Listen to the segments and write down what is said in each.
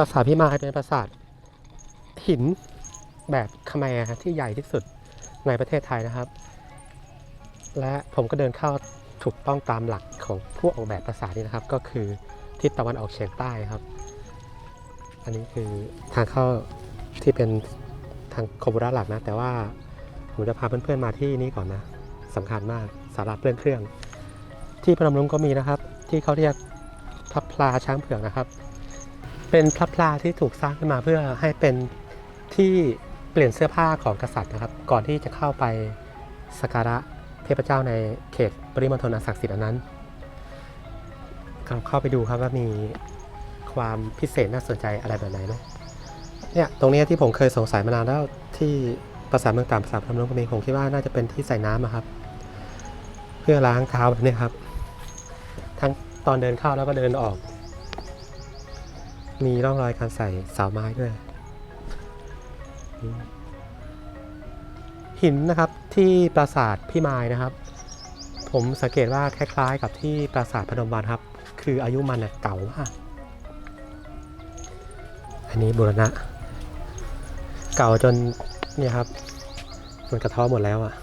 ปราสาทพิมายเป็นปราสาทหินแบบคแมร์ที่ใหญ่ที่สุดในประเทศไทยนะครับ และผมก็เดินเข้าถูกต้องตามหลักของผู้ออกแบบปราสาทนี้นะครับ ก็คือทิศตะวันออกเฉียงใต้ครับ อันนี้คือทางเข้าที่เป็นทางโคบุระหลักนะ แต่ว่าผมจะพาเพื่อนๆมาที่นี่ก่อนนะสำคัญมากสาราเปลื่อนเครื่อง ที่พนมรุ้งก็มีนะครับ ที่เขาเรียกพระพลาช้างเผือกนะครับ เป็นพระพลาที่ถูกสร้างขึ้นมาเพื่อให้เป็นที่เปลี่ยนเสื้อผ้าของกษัตริย์นะครับ ก่อนที่จะเข้าไปสักการะเทพเจ้าในเขตปริมณฑลอันศักดิ์สิทธิ์อันนั้นเราเข้าไปดูครับว่ามีความพิเศษน่าสนใจอะไรแบบไหนไหมเนี่ยตรงนี้ที่ผมเคยสงสัยมานานแล้วที่ภาษาเมืองต่างภาษาพนมรุ้งก็มีผมคิดว่าน่าจะเป็นที่ใส่น้ำครับ เพื่อล้างเท้าแบบนี้ครับ ทั้งตอนเดินเข้าแล้วก็เดินออก มีร่องรอยการใส่เสาไม้ด้วย หินนะครับที่ปราสาทพี่มายนะครับ ผมสังเกตว่าคล้ายๆ กับที่ปราสาทพนมวันครับ คืออายุมันเน่ยเก่ามาก อันนี้บูรณะ เก่าจนเนี่ยครับมันกระเท้อหมดแล้วอะ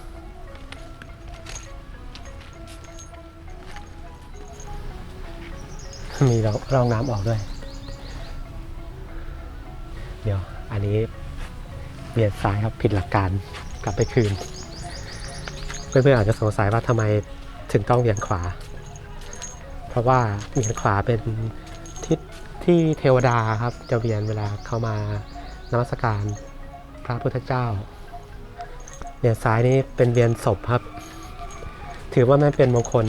มีร่องร่องน้ำออกด้วย เดี๋ยว อันนี้เบียดซ้ายครับผิดหลักการกลับไปคืน เพื่อนๆอาจจะสงสัยว่าทำไมถึงต้องเวียนขวา เพราะว่าเวียนขวาเป็นทิศที่เทวดาครับจะเวียนเวลาเข้ามานมัสการพระพุทธเจ้าเวียนซ้ายนี้เป็นเวียนศพครับ ถือว่าไม่เป็นมงคล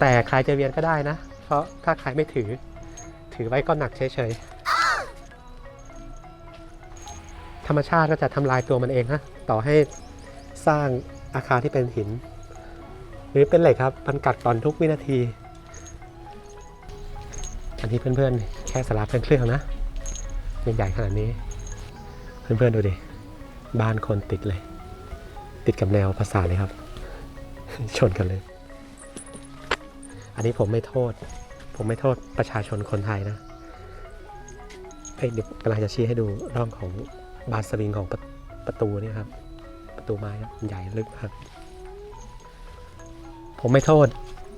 แต่ใครจะเวียนก็ได้นะ เพราะถ้าใครไม่ถือ ถือไว้ก็หนักเฉยๆ ธรรมชาติก็จะทำลายตัวมันเองนะต่อให้สร้างอาคารที่เป็นหิน หรือเป็นเหล็กครับมันกัดตอนทุกวินาที อันนี้เพื่อนๆ แค่สลาเป็นเครื่องนะใหญ่ขนาดนี้ เพื่อนๆดูดิบ้านคนติดเลย ติดกับแนวภาษาเลยครับ ชนกันเลย อันนี้ผมไม่โทษ ผมไม่โทษประชาชนคนไทยนะเอ้ยเดี๋ยวกำลังจะชี้ให้ดูร่องของ บานสวิงของประประตูนี่ครับ ประตูไม้ใหญ่ลึกมากผมไม่โทษ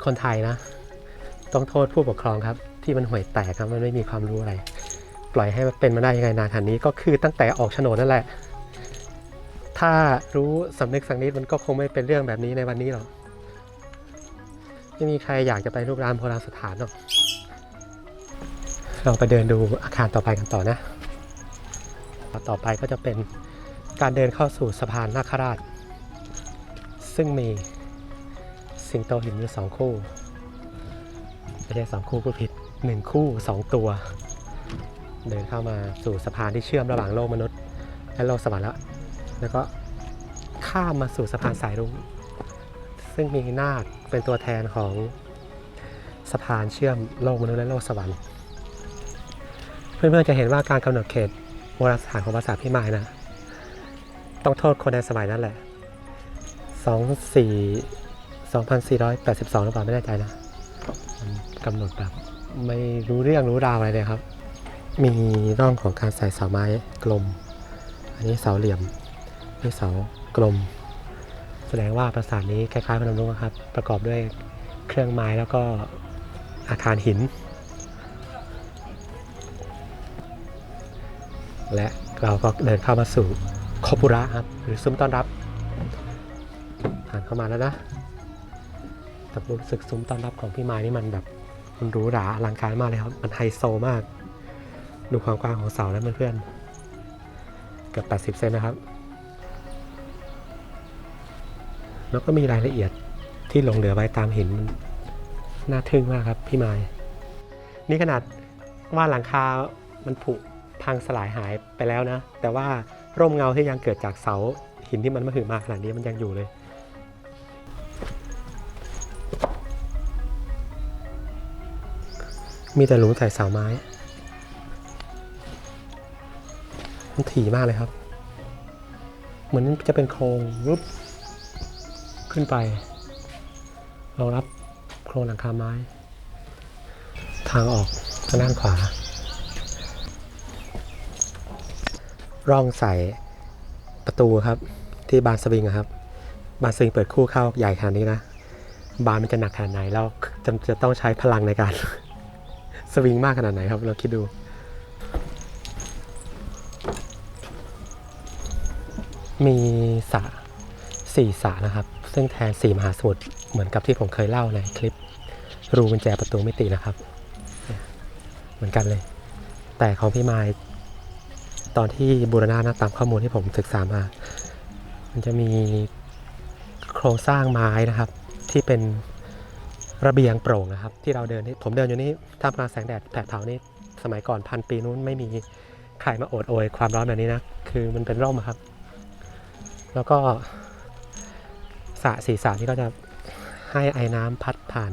คนไทยนะ ต้องโทษผู้ปกครองครับ ที่มันห่วยแตกครับมันไม่มีความรู้อะไร ปล่อยให้มันเป็นมาได้ยังไงนานขนาดนี้ก็คือตั้งแต่ออกโฉนดนั่นแหละ ถ้ารู้สำนึกสักนิดมันก็คงไม่เป็นเรื่องแบบนี้ในวันนี้หรอกไม่มีใครอยากจะไปลูกรามโบราณสถานหรอกเราไปเดินดูอาคารต่อไปกันต่อนะ ต่อไปก็จะเป็นการเดินเข้าสู่สะพานนาคราช ซึ่งมีสิงโตหินอยู่สองคู่ไม่ใช่สองคู่ผู้ผิดหนึ่งคู่สองตัว เดินเข้ามาสู่สะพานที่เชื่อมระหว่างโลกมนุษย์ และโลกสวรรค์แล้วแล้วก็ข้ามมาสู่สะพานสายรุ้งซึ่งมีนาคเป็นตัวแทนของสะพานเชื่อมโลกมนุษย์และโลกสวรรค์ เพื่อนๆจะเห็นว่าการกำหนดเขต บราณสถานของภาษาพิมายนะ ต้องโทษคนในสมัยนั้นแหละ 2 4 2482หรือเปล่าไม่แน่ใจนะกำหนดแบบไม่รู้เรื่องรู้ราวอะไรเลยครับ มีร่องของการใส่เสาไม้กลม อันนี้เสาเหลี่ยมนี่เสากลม แสดงว่าปราสาทนี้คล้ายๆพนมรุ้งครับ ประกอบด้วยเครื่องไม้แล้วก็อาคารหิน และเราก็เดินเข้ามาสู่โคบุระครับหรือซุ้มต้อนรับผ่านเข้ามาแล้วนะแต่ผมรู้สึกซุ้มต้อนรับของพี่ไม้นี่มันแบบมันหรูหราอลังการมากเลยครับ มันไฮโซมาก ดูความกว้างของเสาแล้วเพื่อนๆเกือบ80 เซนนะครับ แล้วก็มีรายละเอียดที่หลงเหลือไว้ตามหินมันน่าทึ่งมากครับพี่ไม้นี่ขนาดว่าหลังคา มันผุ พังสลายหายไปแล้วนะ แต่ว่าร่มเงาที่ยังเกิดจากเสาหินที่มันมาถึงมาขนาดนี้มันยังอยู่เลย มีแต่หลุมใส่เสาไม้ มันถี่มากเลยครับ เหมือนจะเป็นโครงรุบขึ้นไปรองรับโครงหลังคาไม้ ทางออกทางด้านขวา ร่องใส่ประตูครับ ที่บานสวิงครับ บานสวิงเปิดคู่เข้าใหญ่ขนาดนี้นะ บานมันจะหนักขนาดไหนแล้วจะจะต้องใช้พลังในการ สวิงมากขนาดไหนครับเราคิดดูมีสระสี่สระนะครับ ซึ่งแทนสี่มหาสมุทรเหมือนกับที่ผมเคยเล่าในคลิป รูกุญแจประตูมิตินะครับ เหมือนกันเลย แต่ของพี่ไมาย ตอนที่บูรณะนะตามข้อมูลที่ผมศึกษามา มันจะมีโครงสร้างไม้นะครับ ที่เป็นระเบียงโปร่งนะครับ ที่เราเดินนี่ผมเดินอยู่นี่ท่ามกลางแสงแดดแผดเผานี่สมัยก่อนพันปีนู้นไม่มีใครมาโอดโอยความร้อนแบบนี้นะ คือมันเป็นร่มอะครับ แล้วก็สระสีสระนี่ก็จะให้ไอ้น้ำพัดผ่าน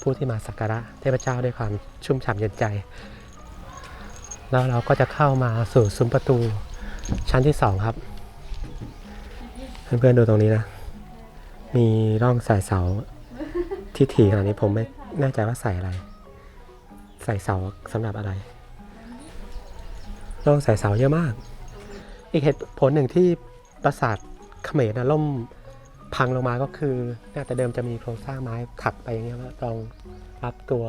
ผู้ที่มาสักการะเทพเจ้าด้วยความชุ่มฉ่ำเย็นใจ แล้วเราก็จะเข้ามาสู่ซุ้มประตูชั้นที่สองครับ เพื่อนๆดูตรงนี้นะ มีร่องสายเสาที่ถี่ขนาดนี้ผมไม่แน่ใจว่าใส่อะไร ใส่เสาสำหรับอะไร ร่องสายเสาเยอะมาก อีกเหตุผลหนึ่งที่ปราสาทเขมรนะล่มพังลงมาก็คือเนี่ยแต่เดิมจะมีโครงสร้างไม้ถักไปอย่างเงี้ยรองรับตัว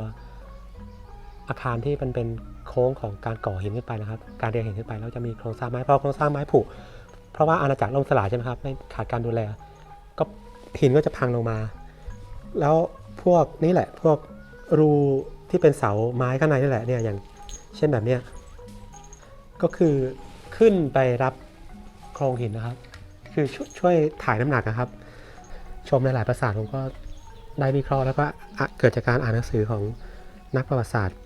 อาคารที่มันเป็นโค้งของการก่อหินขึ้นไปนะครับ การเรียงหินขึ้นไปแล้วจะมีโครงสร้างไม้เพราะโครงสร้างไม้ผุเพราะว่าอาณาจักรล่มสลายใช่ไหมครับไม่ขาดการดูแล ก็หินก็จะพังลงมา แล้วพวกนี้แหละพวกรูที่เป็นเสาไม้ข้างในนี่แหละเนี่ยอย่างเช่นแบบเนี้ยก็คือขึ้นไปรับโครงหินนะครับ คือชช่วยถ่ายน้ำหนักนะครับ ชมในหลายประสาทผมก็ได้วิเคราะห์แล้วก็เกิดจากการอ่านหนังสือของนักประวัติศาสตร์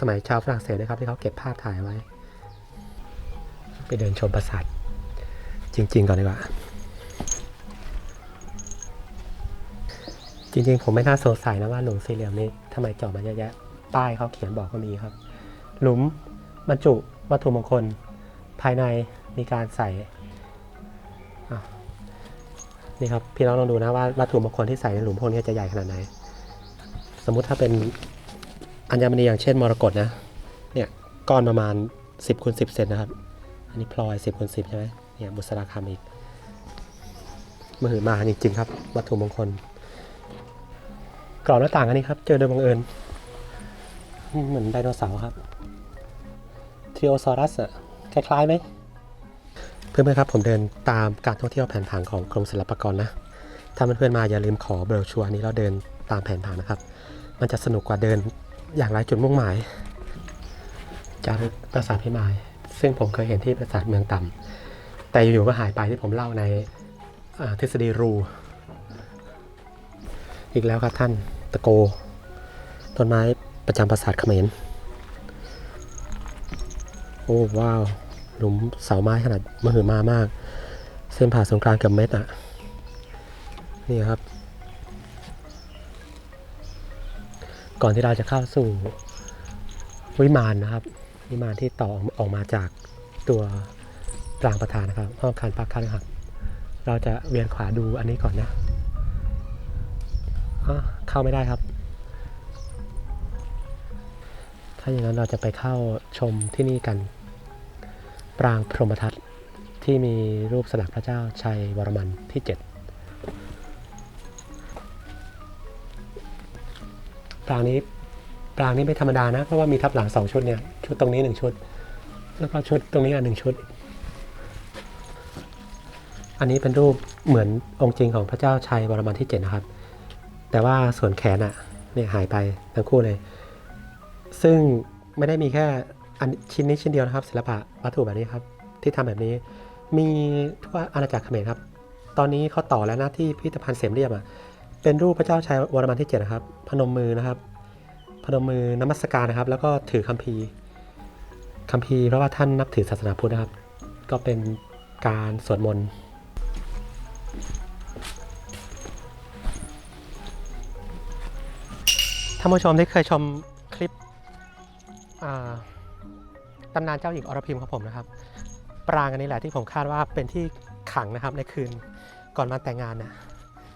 สมัยชาวฝรั่งเศสนะครับที่เขาเก็บภาพถ่ายไว้ ไปเดินชมปราสาทจริง ๆ ก่อนดีกว่า จริง ๆ ผมไม่น่าสงสัยนะว่าหลุมสี่เหลี่ยมนี้ทำไมเจาะมาเยอะแยะป้ายเขาเขียนบอกก็มีครับ หลุมบรรจุวัตถุมงคลภายในมีการใส่นี่ครับพี่น้องลองดูนะว่าวัตถุมงคลที่ใส่ในหลุมพวกนี้จะใหญ่ขนาดไหน สมมุติถ้าเป็น อัญมณีอย่างเช่นมรกตนะ เนี่ยก้อนประมาณ 10คูณ10 เซนนะครับ อันนี้พลอย 10คูณ10 ใช่ไหมเนี่ยบุษราคำอีกมือมาจริงๆครับ วัตถุมงคลกรอบหน้าต่างอันนี้ครับ เจอโดยบังเอิญ เหมือนไดโนเสาร์ครับทริโอซอรัสอะคล้ายๆไหมเพื่อนๆครับ ผมเดินตามการท่องเที่ยวแผนผังของกรมศิลปากรนะ ถ้าเพื่อนๆมาอย่าลืมขอเบลชัวร์นี้แล้วเดินตามแผนผังนะครับ มันจะสนุกกว่าเดิน อย่างไรจุดมุ่งหมาย จากปราสาทพิมาย ซึ่งผมเคยเห็นที่ปราสาทเมืองต่ำแต่อยู่ๆก็หายไปที่ผมเล่าในาทฤษฎีรู อีกแล้วครับท่านตะโกต้นไม้ประจำปราสาทเขมรโอ้ว้าว หลุมเสาไม้ขนาดมหึมามาก เส้นผ่าศูนย์กลางเกือบเมตรอะ นี่ครับ ก่อนที่เราจะเข้าสู่วิมานนะครับ วิมานที่ต่อออกมาจากตัวกลางประธานนะครับ ห้องการพักค้างครับ เราจะเวียนขวาดูอันนี้ก่อนนะะเข้าไม่ได้ครับ ถ้าอย่างนั้นเราจะไปเข้าชมที่นี่กัน ปรางพรหมทัตที่มีรูปสลักพระเจ้าชัยวรมันที่ 7 ปรางนี้ปรางนี้ไม่ธรรมดานะ เพราะว่ามีทับหลังสองชุดเนี่ย ชุดตรงนี้หนึ่งชุด แล้วก็ชุดตรงนี้อันหนึ่งชุด อันนี้เป็นรูปเหมือนองค์จริงของพระเจ้าชัยวรมันที่7นะครับ แต่ว่าส่วนแขนอะเนี่ยหายไปทั้งคู่เลย ซึ่งไม่ได้มีแค่อันชิ้นนี้ชิ้นเดียวนะครับ ศิลปะวัตถุแบบนี้ครับ ที่ทำแบบนี้ มีทั่วอาณาจักรเขมรครับ ตอนนี้เขาต่อแล้วนะที่พิพิธภัณฑ์เสมเรียบอะ เป็นรูปพระเจ้าชัยวรมันที่7นะครับพนมมือนะครับ พนมมือนมัสการนะครับ แล้วก็ถือคัมภีร์คัมภีร์เพราะว่าท่านนับถือศาสนาพุทธนะครับ ก็เป็นการสวดมนต์ท่านผู้ชมที่เคยชมคลิปตำนานเจ้าหญิงอรพิมของผมนะครับ ปรางอันนี้แหละที่ผมคาดว่าเป็นที่ขังนะครับในคืนก่อนวันแต่งงานนะ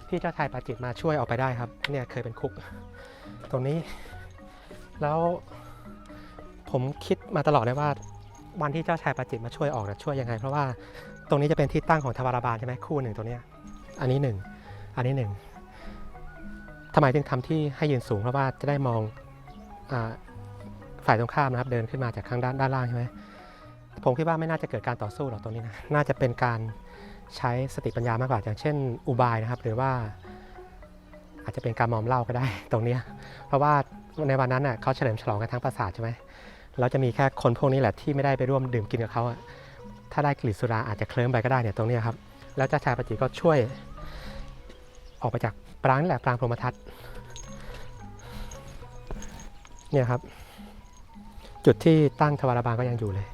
ที่เจ้าชายปาจิตมาช่วยออกไปได้ครับ เนี่ยเคยเป็นคุก ตรงนี้ แล้วผมคิดมาตลอดเลยว่าวันที่เจ้าชายประจิตมาช่วยออกนะช่วยยังไง เพราะว่าตรงนี้จะเป็นที่ตั้งของทวารบาลใช่ไหมคู่หนึ่งตัวเนี้ยอันนี้หนึ่งอันนี้หนึ่งทำไมถึงทำที่ให้ยืนสูงเพราะว่าจะได้มองอฝ่ายตรงข้ามนะครับ เดินขึ้นมาจากข้างด้านด้านล่างใช่ไหมผมคิดว่าไม่น่าจะเกิดการต่อสู้หรอกตรงนี้นะน่าจะเป็นการ ใช้สติปัญญามากกว่าอย่างเช่น อุบายนะครับ หรือว่า อาจจะเป็นการมอมเหล้าก็ได้ ตรงนี้เพราะว่าในวันนั้นน่ะเขาเฉลิมฉลองกันทั้งปราสาทใช่ไหมแล้วจะมีแค่คนพวกนี้แหละที่ไม่ได้ไปร่วมดื่มกินกับเขาถ้าได้กลิ่นสุราอาจจะเคลิ้มไปก็ได้เนี่ยตรงนี้ครับ แล้วเจ้าชายปจิก็ช่วย ออกไปจากปรางนี่แหละปรางพรหมทัศน์เนี่ยครับ จุดที่ตั้งทวารบาลก็ยังอยู่เลย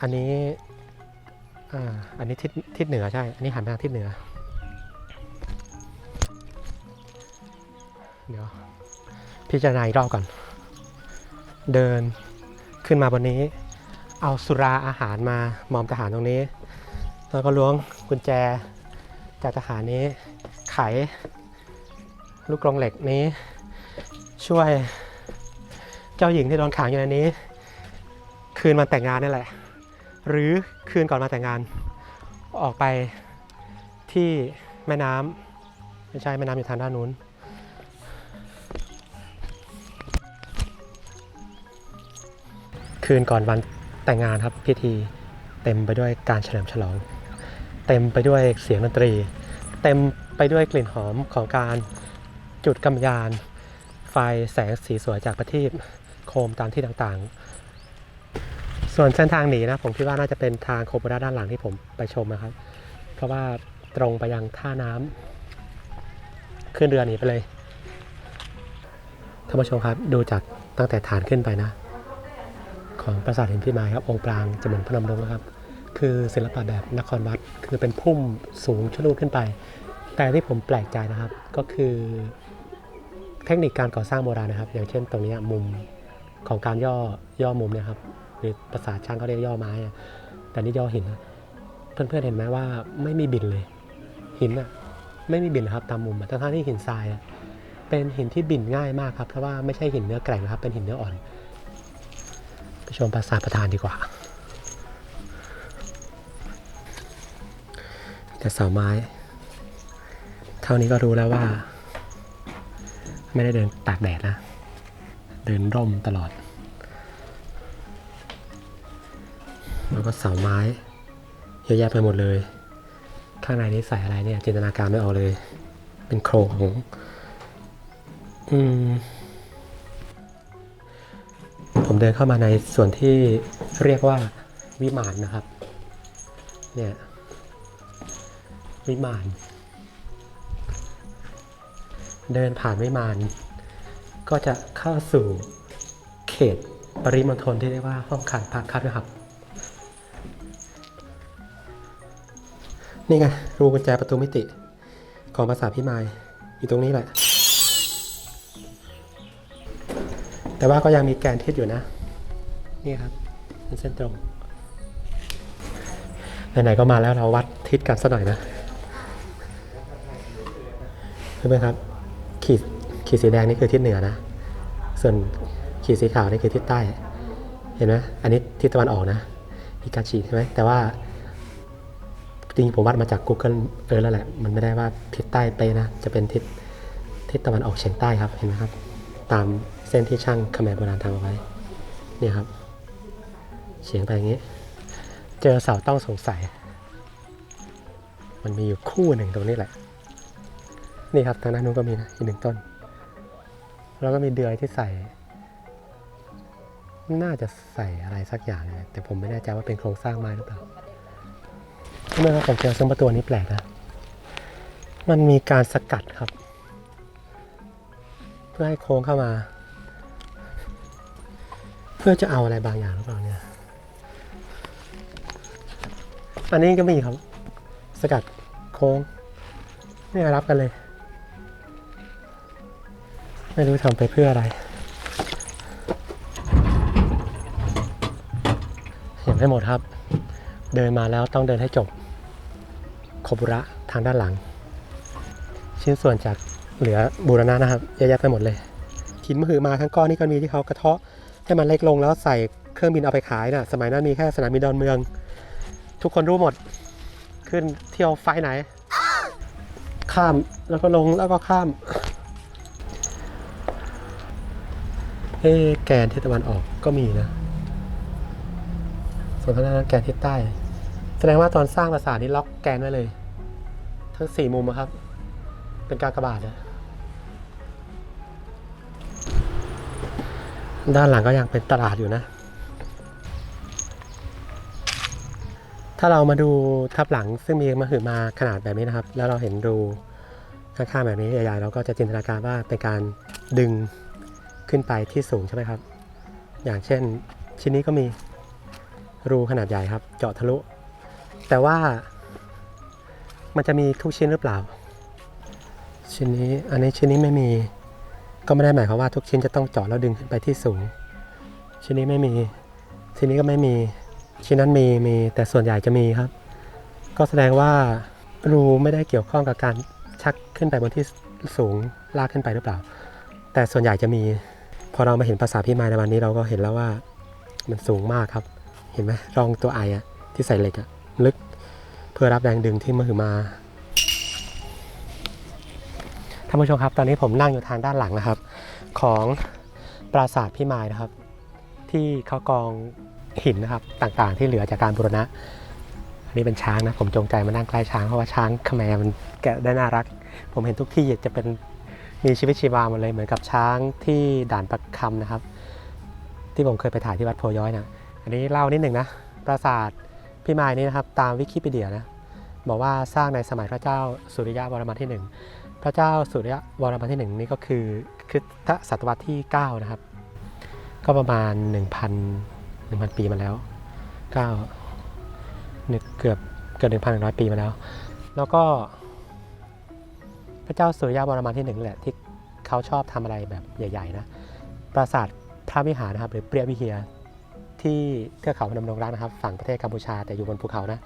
อันนี้ อ่า อันนี้ทิศทิศเหนือใช่ อันนี้หันไปทางทิศเหนือ เดี๋ยว พิจารณาอีกรอบก่อน เดินขึ้นมาบนนี้ เอาสุราอาหารมามอมทหารตรงนี้ แล้วก็ล้วงกุญแจจากทหารนี้ ไข ลูกกรงเหล็กนี้ ช่วยเจ้าหญิงที่โดนขังอยู่ในนี้ คืนมันแต่งงานนี่แหละ หรือคืนก่อนมาแต่งงาน ออกไปที่แม่น้ำไม่ใช่แม่น้ำอยู่ทางด้านนู้น คืนก่อนวันแต่งงานครับพิธีเต็มไปด้วยการเฉลิมฉลอง เต็มไปด้วยเสียงดนตรี เต็มไปด้วยกลิ่นหอมของการจุดกำยาน ไฟแสงสีสวยจากประทีปโคมตามที่ต่างๆ ส่วนเส้นทางหนีนะผมคิดว่าน่าจะเป็นทางโคโบราด้านหลังที่ผมไปชมนะครับ เพราะว่าตรงไปยังท่าน้ำขึ้นเรือหนีไปเลยท่านผู้ชมครับดูจากตั้งแต่ฐานขึ้นไปนะ ของปราสาทหินพิมายครับ องค์ปรางจะเหมือนพนมรุ้งนะครับ คือศิลปะแบบนครวัดคือเป็นพุ่มสูงชะลูดขึ้นไป แต่ที่ผมแปลกใจนะครับก็คือเทคนิคการก่อสร้างโบราณนะครับ อย่างเช่นตรงนี้มุมของการย่อย่อมุมเนี่ยครับ หรือภาษาช่างเขาเรียกย่อไม้อะแต่นี่ย่อหินนะเพื่อนๆเห็นไหมว่าไม่มีบินเลย หินอะไม่มีบินเลยครับตามมุมทั้งๆที่หินทรายเป็นหินที่บินง่ายมากครับเพราะว่าไม่ใช่หินเนื้อแกร่งนะครับ เป็นหินเนื้ออ่อนไปชมปราสาทประธานดีกว่าแต่เสาไม้ เท่านี้ก็รู้แล้วว่า ไม่ได้เดินตากแดดนะ เดินร่มตลอด แล้วก็เสาไม้เยอะแยะไปหมดเลย ข้างในนี้ใส่อะไรเนี่ยจินตนาการไม่ออกเลย เป็นโครงของอืมผมเดินเข้ามาในส่วนที่เรียกว่าวิมานนะครับ เนี่ย วิมาน เดินผ่านวิมาน ก็จะเข้าสู่เขตปริมณฑลที่เรียกว่าห้องขังพักครับนะครับ นี่ไงรูกุญแจประตูมิติ ของภาษาพิมายอยู่ตรงนี้แหละ แต่ว่าก็ยังมีแกนทิศอยู่นะ นี่ครับเป็นเส้นตรงไหนๆก็มาแล้วเราวัดทิศกันสักหน่อยนะเห็นไหมครับ ขีดขีดสีแดงนี่คือทิศเหนือนะ ส่วนขีดสีขาวนี่คือทิศใต้ เห็นไหมอันนี้ทิศตะวันออกนะมีการฉีดใช่ไหมแต่ว่า จริงผมวัดมาจาก Google เออแล้วแหละ มันไม่ได้ว่าทิศใต้ไปะนะ จะเป็นทิศทิศตะวันออกเฉียงใต้ครับ เห็นไหมครับ ตามเส้นที่ช่างขแมรโบราณทำเอาไว้ เนี่ยครับ เฉียงไปอย่างนี้ เจอเสาต้องสงสัย มันมีอยู่คู่หนึ่งตรงนี้แหละ นี่ครับทางด้านนู้นก็มีนะอีกหนึ่งต้น แล้วก็มีเดือยที่ใส่ น่าจะใส่อะไรสักอย่างเลยแต่ผมไม่แน่ใจว่าเป็นโครงสร้างไม้หรือเปล่า เมื่อผมเจอซุ้มประตูนี้แปลกนะ มันมีการสกัดครับ เพื่อให้โค้งเข้ามา เพื่อจะเอาอะไรบางอย่างหรือเปล่าเนี่ย อันนี้ก็มีครับ สกัดโค้งนี่รับกันเลย ไม่รู้ทำไปเพื่ออะไร เห็นไม่หมดครับ เดินมาแล้วต้องเดินให้จบ คบุระทางด้านหลัง ชิ้นส่วนจากเหลือบูรณะนะครับเยอะแยะไปหมดเลยหินมหึมาทั้งก้อนนี่ก็มีที่เขากระเทาะให้มันเล็กลงแล้วใส่เครื่องบินเอาไปขายนะ่ะสมัยนั้นมีแค่สนามบินดอนเมือง ทุกคนรู้หมดขึ้นเที่ยวไฟไหน ข้ามแล้วก็ลงแล้วก็ข้ามเอ๊ะแกนทิศตะวันออกก็มีนะ ส่วนทางด้านแกนทิศใต้ แสดงว่าตอนสร้างปราสาทนี้ล็อกแกนไว้เลย ทั้งสี่มุมอะครับ เป็นการกระบาดนะด้านหลังก็ยังเป็นตลาดอยู่นะ ถ้าเรามาดูทับหลังซึ่งมีมหึมาขนาดแบบนี้นะครับ แล้วเราเห็นรูข้างๆแบบนี้ใหญ่ๆเราก็จะจินตนาการว่าเป็นการดึงขึ้นไปที่สูงใช่ไหมครับ อย่างเช่นชิ้นนี้ก็มีรูขนาดใหญ่ครับ เจาะทะลุ แต่ว่า มันจะมีทุกชิ้นหรือเปล่า ชิ้นนี้อันนี้ชิ้นนี้ไม่มี ก็ไม่ได้หมายความว่าทุกชิ้นจะต้องเจาะแล้วดึงขึ้นไปที่สูง ชิ้นนี้ไม่มี ชิ้นนี้ก็ไม่มี ชิ้นนั้นมีมีแต่ส่วนใหญ่จะมีครับ ก็แสดงว่ารูไม่ได้เกี่ยวข้องกับการชักขึ้นไปบนที่สูงลากขึ้นไปหรือเปล่า แต่ส่วนใหญ่จะมี พอเรามาเห็นภาษาพิมายในวันนี้เราก็เห็นแล้วว่ามันสูงมากครับ เห็นไหมรองตัวไออะที่ใส่เหล็กอะลึก พื่อรับแรงดึงที่มือมาท่านผู้ชมครับ ตอนนี้ผมนั่งอยู่ทางด้านหลังนะครับ ของปราสาทพิมายนะครับ ที่เขากองหินนะครับต่างๆ ที่เหลือจากการบูรณะ อันนี้เป็นช้างนะ ผมจงใจมานั่งใกล้ช้างเพราะว่าช้างขแมมันแกะได้น่ารัก ผมเห็นทุกที่จะเป็นมีชีวิตชีวาหมดเลยเหมือนกับช้างที่ด่านประคำนะครับ ที่ผมเคยไปถ่ายที่วัดโพย้อยนะอันนี้เล่านิดหนึ่งนะปราสาท พิมายนี้นะครับตามวิกิพีเดียนะบอกว่าสร้างในสมัยพระเจ้าสุริยะวรมันที่หนึ่งพระเจ้าสุริยะวรมันที่หนึ่งนี่ก็คือคือศตวรรษที่ 9 นะครับ ก็ประมาณ 1,000 1,000 ปีมาแล้ว9นึกเกือบเกือบ1,100 ปีมาแล้ว แล้วก็พระเจ้าสุริยะวรมันที่หนึ่งแหละที่เขาชอบทำอะไรแบบใหญ่ ๆ นะ ปราสาทพระวิหารนะครับหรือเปรียวิเฮีย ที่เทือกเขาพนมดงรักนะครับ ฝั่งประเทศกัมพูชาแต่อยู่บนภูเขานะ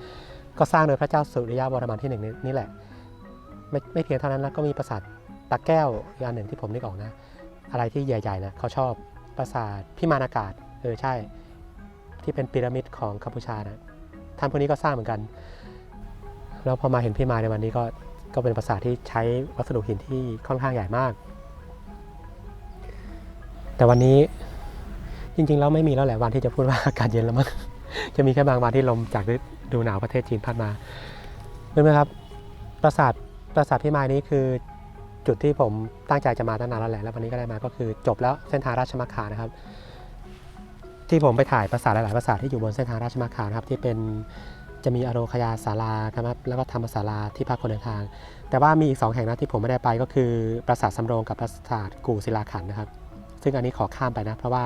ก็สร้างโดยพระเจ้าสุริยะวรมันที่หนึ่งนี่แหละ ไม่ไม่เพียงเท่านั้นนะก็มีปราสาทตาแก้วอีกอันหนึ่งที่ผมนึกออกนะ อะไรที่ใหญ่ๆนะเขาชอบปราสาทพิมานอากาศเออใช่ ที่เป็นพีระมิดของกัมพูชานะท่านพวกนี้ก็สร้างเหมือนกัน แล้วพอมาเห็นพิมายในวันนี้ก็ก็เป็นปราสาทที่ใช้วัสดุหินที่ค่อนข้างใหญ่มาก แต่วันนี้ จริงๆแล้วไม่มีแล้วแหละวันที่จะพูดว่าอากาศเย็นแล้วมั้ง จะมีแค่บางวันที่ลมจากดูหนาวประเทศจีนพัดมาเห็นไหมครับ ปราสาทปราสาทพิมายนี้คือจุดที่ผมตั้งใจจะมาตั้งนานแล้วแหละ แล้ววันนี้ก็ได้มาก็คือจบแล้วเส้นทางราชมังคานะครับ ที่ผมไปถ่ายปราสาทหลายๆปราสาทที่อยู่บนเส้นทางราชมังคานะครับที่เป็นจะมีอโรคยาศาลาครับแล้วก็ธรรมศาลาที่พักคนเดินทาง แต่ว่ามีอีกสองแห่งนะที่ผมไม่ได้ไปก็คือปราสาทสำโรงกับปราสาทกู่ศิลาขันนะครับ ซึ่งอันนี้ขอข้ามไปนะ เพราะว่า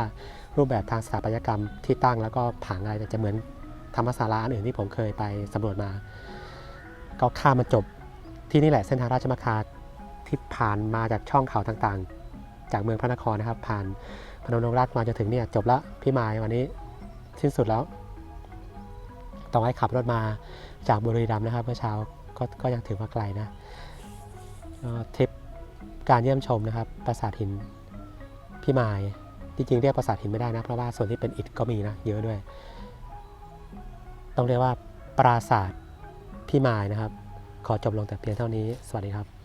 รูปแบบทางสถาปัตยกรรมที่ตั้งแล้วก็ผังอะไรจะเหมือนธรรมศาลาอันอื่นที่ผมเคยไปสำรวจมา ก็ข้ามมาจบที่นี่แหละเส้นทางราชมังคาที่ผ่านมาจากช่องเขาต่างๆ จากเมืองพระนครนะครับ ผ่านพนมดงรักมาจนถึงเนี่ยจบละพี่มายวันนี้สิ้นสุดแล้ว ต้องให้ขับรถมาจากบุรีรัมย์นะครับเมื่อเช้าก็ก็ยังถือว่าไกลนะทริปการเยี่ยมชมนะครับปราสาทหินพี่มาย จริงๆเรียกปราสาทหินไม่ได้นะ เพราะว่าส่วนที่เป็นอิฐก็มีนะเยอะด้วย ต้องเรียกว่าปราสาทพี่มายนะครับ ขอจบลงแต่เพียงเท่านี้ สวัสดีครับ